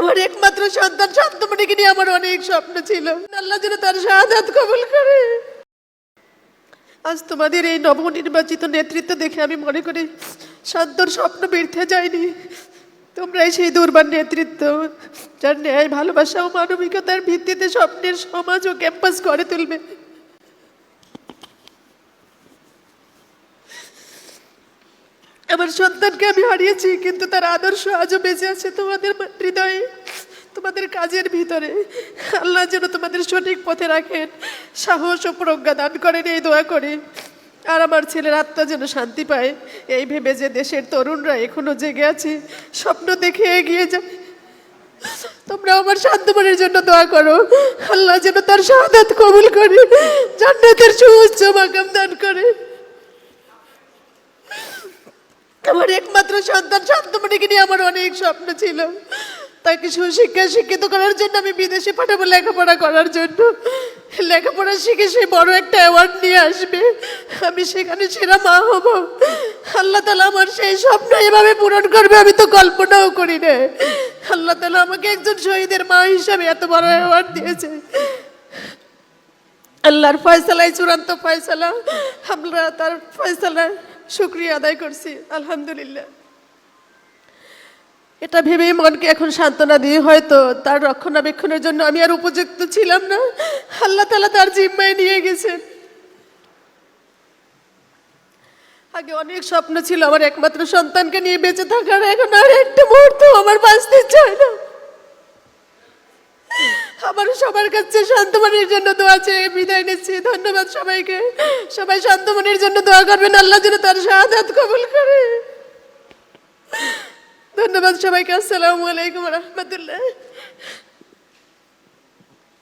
আমার একমাত্র সন্তান শান্তমণিকে নিয়ে আমার অনেক স্বপ্ন ছিল। আল্লাহ যেন তার শাহাদাত কবুল করে। আজ তোমাদের এই নবনির্বাচিত নেতৃত্ব দেখে আমি মনে করি শান্তর স্বপ্ন বৃদ্ধে যায়নি। তোমরাই সেই দুর্বার নেতৃত্ব, যার ন্যায়, ভালোবাসা ও মানবিকতার ভিত্তিতে স্বপ্নের সমাজ ও ক্যাম্পাস গড়ে তুলবে। আমার সন্তানকে আমি হারিয়েছি, কিন্তু তার আদর্শ আজও বেঁচে আছে তোমাদের হৃদয়ে, তোমাদের কাজের ভিতরে। আল্লাহ যেন তোমাদের সঠিক পথে রাখেন, সাহস ও প্রজ্ঞা দান করেন, এই দোয়া করে। আর আমার ছেলের আত্মা যেন শান্তি পায়, এই ভেবে যে দেশের তরুণরা এখনও জেগে আছে, স্বপ্ন দেখে এগিয়ে যায়। তোমরা আমার শান্তমনের জন্য দোয়া করো, আল্লাহ যেন তার শাহাদাত কবুল করে, জান্নাতের সুউচ্চ মাকাম দান করে। আমার একমাত্র সন্তান শান্তমণিকে নিয়ে আমার অনেক স্বপ্ন ছিল। তাকে সুশিক্ষায় শিক্ষিত করার জন্য আমি বিদেশে পাঠাবো লেখাপড়া করার জন্য। লেখাপড়া শিখে সে বড় একটা অ্যাওয়ার্ড নিয়ে আসবে। আমি সেখানে সেরা মা হব। আল্লাহ তালা আমার সেই স্বপ্ন এভাবে পূরণ করবে, আমি তো কল্পনাও করি না। আল্লাহ তালা আমাকে একজন শহীদের মা হিসাবে এত বড় অ্যাওয়ার্ড দিয়েছে। আল্লাহর ফয়সালাই চূড়ান্ত ফয়সালা, আমরা তার ফয়সালা শুক্রিয়া আদায় করছি, আলহামদুলিল্লাহ। এটা ভেবেই মনকে এখন সান্ত্বনা দিয়ে হয়তো তার রক্ষণাবেক্ষণের জন্য আমি আর উপযুক্ত ছিলাম না। আল্লাহ তালা তার জিম্মায় নিয়ে গেছেন। আগে অনেক স্বপ্ন ছিল আমার একমাত্র সন্তানকে নিয়ে বেঁচে থাকার, এখন আর একটা মুহূর্ত আমার বাঁচতে চায় না। আমার সবার কাছে শান্তমনির জন্য দোয়া চেয়ে বিদায় নিচ্ছি। ধন্যবাদ সবাইকে। সবাই শান্তমনির জন্য দোয়া করবেন, আল্লাহ যেন তার শাহাদাত কবুল করে। ধন্যবাদ সবাইকে, আসসালামু আলাইকুম রহমতুল্লাহ।